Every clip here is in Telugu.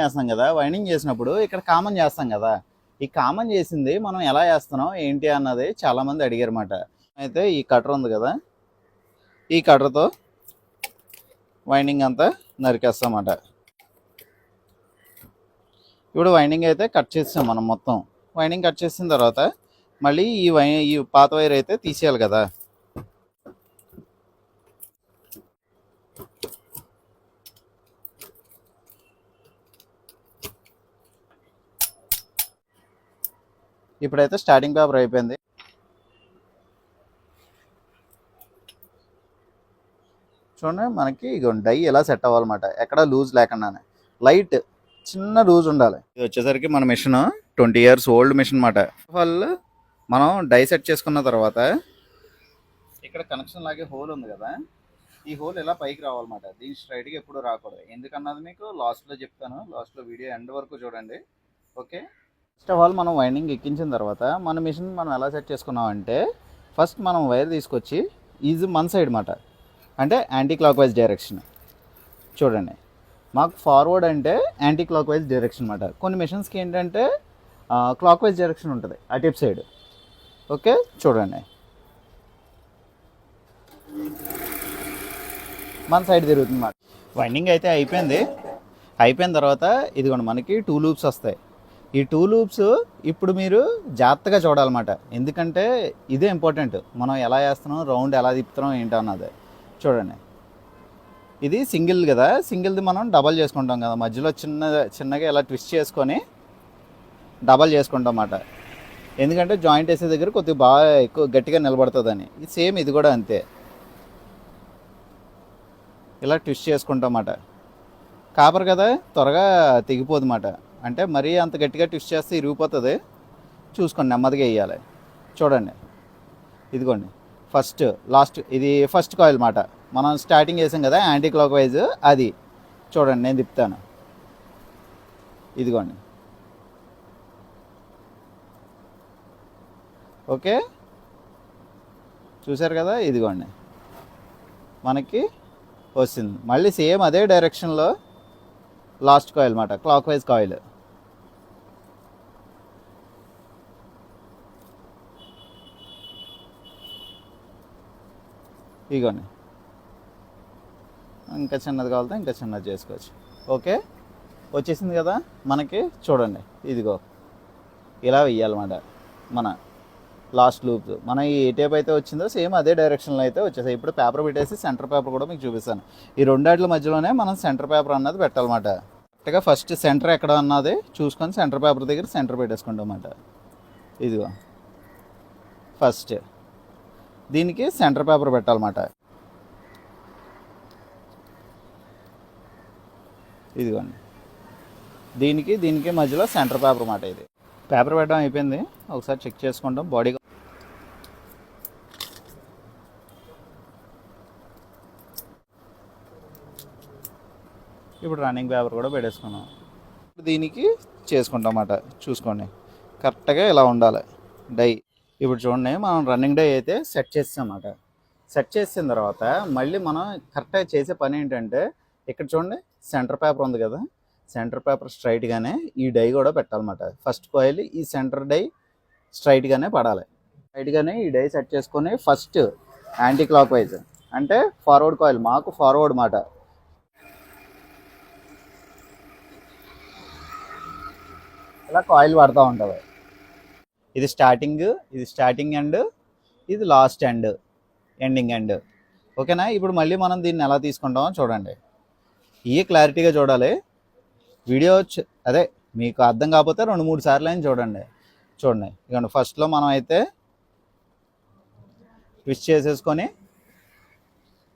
చేస్తాం కదా వైండింగ్ చేసినప్పుడు ఇక్కడ కామన్ చేస్తాం కదా. ఈ కామన్ చేసింది మనం ఎలా చేస్తున్నాం ఏంటి అన్నది చాలామంది అడిగారన్నమాట. అయితే ఈ కటర్ ఉంది కదా ఈ కటర్తో వైండింగ్ అంతా నరికేస్తామన్నమాట. ఇప్పుడు వైండింగ్ అయితే కట్ చేసాం మనం మొత్తం. వైండింగ్ కట్ చేసిన తర్వాత మళ్ళీ ఈ వై ఈ పాత వైర్ అయితే తీసేయాలి కదా. ఇప్పుడైతే స్టార్టింగ్ పేపర్ అయిపోయింది. చూడండి మనకి ఇక డై ఎలా సెట్ అవ్వాలన్నమాట. ఎక్కడ లూజ్ లేకుండానే. లైట్ చిన్న లూజ్ ఉండాలి. ఇది వచ్చేసరికి మన mission twenty years old mission అనమాట వాళ్ళు మనం డై సెట్ చేసుకున్న తర్వాత ఇక్కడ కనెక్షన్ లాగే హోల్ ఉంది కదా. ఈ హోల్ ఎలా పైకి రావాలన్నమాట. దీని స్ట్రైట్గా ఎప్పుడు రాకూడదు. ఎందుకన్నది మీకు లాస్ట్లో చెప్తాను. లాస్ట్లో వీడియో ఎండ్ వరకు చూడండి. ఓకే ఫస్ట్ ఆఫ్ ఆల్ మనం వైండింగ్ ఎక్కించిన తర్వాత మన మిషన్ మనం ఎలా సెట్ చేసుకున్నామంటే ఫస్ట్ మనం వైర్ తీసుకొచ్చి ఈజ్ మన సైడ్ మాట. అంటే యాంటీ క్లాక్ వైజ్ డైరెక్షన్ చూడండి. మాకు ఫార్వర్డ్ అంటే యాంటీ క్లాక్ వైజ్ డైరెక్షన్ అనమాట కొన్ని మిషన్స్కి ఏంటంటే క్లాక్ వైజ్ డైరెక్షన్ ఉంటుంది అటిప్ సైడ్ ఓకే? చూడండి. మన సైడ్ తిరుగుతుంది మాట. వైండింగ్ అయితే అయిపోయింది. అయిపోయిన తర్వాత ఇదిగోండి మనకి టూ లూప్స్ వస్తాయి. ఈ టూ లూప్స్ ఇప్పుడు మీరు జాగ్రత్తగా చూడాలన్నమాట. ఎందుకంటే ఇదే ఇంపార్టెంట్. మనం ఎలా చేస్తున్నాం రౌండ్ ఎలా తిప్పుతున్నాం ఏంటో అన్నది. చూడండి. ఇది సింగిల్ కదా. సింగిల్ది మనం డబల్ చేసుకుంటాం కదా. మధ్యలో చిన్న చిన్నగా ఇలా ట్విస్ట్ చేసుకొని డబల్ చేసుకుంటాం అన్నమాట ఎందుకంటే జాయింట్ వేసే దగ్గర కొద్దిగా బాగా ఎక్కువ గట్టిగా నిలబడుతుందని. ఇది సేమ్ ఇది కూడా అంతే. ఇలా ట్విస్ట్ చేసుకుంటాం అన్నమాట కాపర్ కదా త్వరగా తెగిపోదు అన్నమాట అంటే మరీ అంత గట్టిగా ట్విస్ట్ చేస్తే ఇరిగిపోతుంది. చూసుకోండి నెమ్మదిగా వేయాలి. చూడండి. ఇదిగోండి. ఫస్ట్ లాస్ట్ ఇది ఫస్ట్ కాయిల్ మాట. మనం స్టార్టింగ్ చేసాం కదా యాంటీ క్లాక్ వైజ్ అది. చూడండి నేను తిప్పుతాను. ఇదిగోండి. ఓకే? చూసారు కదా? ఇదిగోండి. మనకి వస్తుంది. మళ్ళీ సేమ్ అదే డైరెక్షన్లో లాస్ట్ కాయిల్ మాట క్లాక్ వైజ్ కాయిల్ ఇగోని. ఇంకా చిన్నది కావాలంటే ఇంకా చిన్నది చేసుకోవచ్చు. ఓకే? వచ్చేసింది కదా? మనకి చూడండి. ఇదిగో. ఇలా వెయ్యాలన్నమాట. మన లాస్ట్ లూప్ మన ఈ ఏ టైప్ అయితే వచ్చిందో సేమ్ అదే డైరెక్షన్లో అయితే వచ్చేసాయి. ఇప్పుడు పేపర్ పెట్టేసి సెంటర్ పేపర్ కూడా మీకు చూపిస్తాను. ఈ రెండాట్ల మధ్యలోనే మనం సెంటర్ పేపర్ అన్నది పెట్టాలన్నమాట. కరెక్ట్గా ఫస్ట్ సెంటర్ ఎక్కడ అన్నది చూసుకొని సెంటర్ పేపర్ దగ్గర సెంటర్ పెట్టేసుకుంటాం అన్నమాట ఇదిగో. ఫస్ట్ దీనికి సెంటర్ పేపర్ పెట్టాలన్నమాట. ఇదిగోండి. దీనికి దీనికి మధ్యలో సెంటర్ పేపర్ మాట ఇది. పేపర్ పెట్టడం అయిపోయింది. ఒకసారి చెక్ చేసుకుంటాం. బాడీ ఇప్పుడు రన్నింగ్ పేపర్ కూడా పెట్టేసుకున్నాం. దీనికి చేసుకుంటాం అన్నమాట. చూసుకోండి. కరెక్ట్గా ఇలా ఉండాలి. డై ఇప్పుడు చూడండి మనం రన్నింగ్ డై అయితే సెట్ చేస్తామన్నమాట సెట్ చేసిన తర్వాత మళ్ళీ మనం కరెక్ట్గా చేసే పని ఏంటంటే ఇక్కడ చూడండి సెంటర్ పేపర్ ఉంది కదా. సెంటర్ పేపర్ స్ట్రైట్గానే ఈ డై కూడా పెట్టాలన్నమాట. ఫస్ట్ కాయిల్ ఈ సెంటర్ డై స్ట్రైట్గానే పడాలి. స్ట్రైట్గానే ఈ డై సెట్ చేసుకొని ఫస్ట్ యాంటీ క్లాక్ వైజ్ అంటే ఫార్వర్డ్ కాయిల్ మాకు ఫార్వర్డ్ మాట ఇలా కాయిల్ పడుతూ ఉంటుంది ఇది స్టార్టింగ్ ఇది స్టార్టింగ్ ఎండ్ ఇది లాస్ట్ ఎండ్ ఎండింగ్ ఎండ్ ఓకేనా ఇప్పుడు మళ్ళీ మనం దీన్ని ఎలా తీసుకుంటామో చూడండి. ఇవి క్లారిటీగా చూడాలి. వీడియో అదే మీకు అర్థం కాకపోతే రెండు మూడు సార్లు అయినా చూడండి. చూడండి. ఇవ్వండి ఫస్ట్లో మనం అయితే ట్విస్ట్ చేసేసుకొని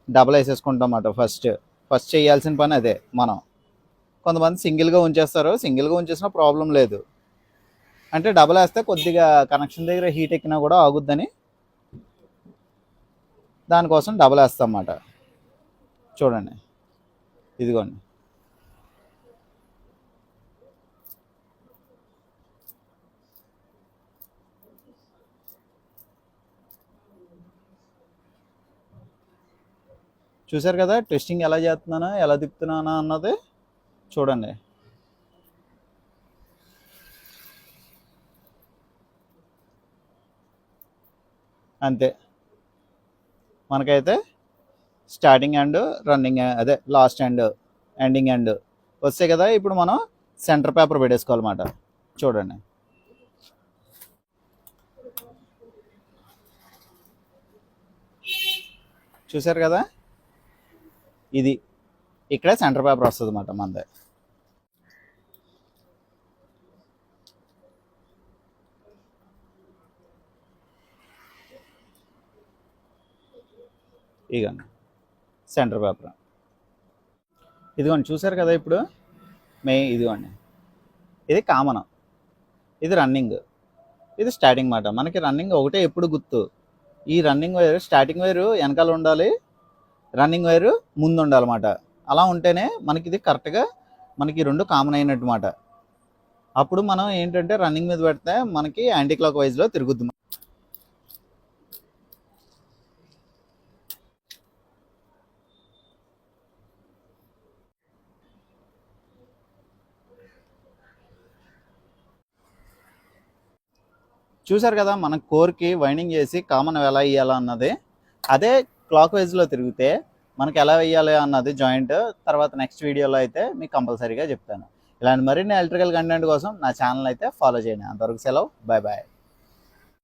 డబల్ వేసేసుకుంటాం అన్నమాట ఫస్ట్ ఫస్ట్ చేయాల్సిన పని అదే మనం. కొంతమంది సింగిల్గా ఉంచేస్తారు. సింగిల్గా ఉంచేసిన ప్రాబ్లం లేదు. అంటే డబల్ వేస్తే కొద్దిగా కనెక్షన్ దగ్గర హీట్ ఎక్కినా కూడా ఆగుద్దని దానికోసం డబల్ వేస్తాం అన్నమాట చూడండి. ఇదిగోండి. చూసారు కదా? టెస్టింగ్ ఎలా చేస్తున్నానో? ఎలా తిప్పుతున్నానో అన్నది? చూడండి. అంతే. మనకైతే స్టార్టింగ్ అండ్ రన్నింగ్ అదే లాస్ట్ అండ్ ఎండింగ్ అండ్ వస్తాయి కదా ఇప్పుడు మనం సెంటర్ పేపర్ పెట్టేసుకోవాలన్నమాట. చూడండి. చూసారు కదా? ఇది ఇక్కడ సెంటర్ పేపర్ వస్తుంది అన్నమాట మనది. ఇగండి సెంటర్ పేపర్. ఇదిగోండి చూసారు కదా ఇప్పుడు? మే ఇదిగోండి. ఇది కామన్. ఇది రన్నింగ్. ఇది స్టార్టింగ్ మాట. మనకి రన్నింగ్ ఒకటే ఎప్పుడు గుర్తు. ఈ రన్నింగ్ వైర్ స్టార్టింగ్ వైరు వెనకాల ఉండాలి రన్నింగ్ వైరు ముందు ఉండాలన్నమాట అలా ఉంటేనే మనకి ఇది కరెక్ట్గా మనకి రెండు కామన్ అయినట్టు మాట. అప్పుడు మనం ఏంటంటే రన్నింగ్ మీద పెడితే మనకి యాంటీ క్లాక్ వైజ్లో తిరుగుద్ది చూసారు కదా మన కోర్కి వైండింగ్ చేసి కామన్ ఎలా వేయాలా అన్నది. అదే క్లాక్ వైజ్లో తిరిగితే మనకి ఎలా వేయాలి అన్నది జాయింట్. తర్వాత నెక్స్ట్ వీడియోలో అయితే మీకు కంపల్సరీగా చెప్తాను. ఇలాంటి మరిన్ని ఎలక్ట్రికల్ కంటెంట్ కోసం నా ఛానల్ అయితే ఫాలో చేయండి. అంతవరకు సెలవు. Bye bye.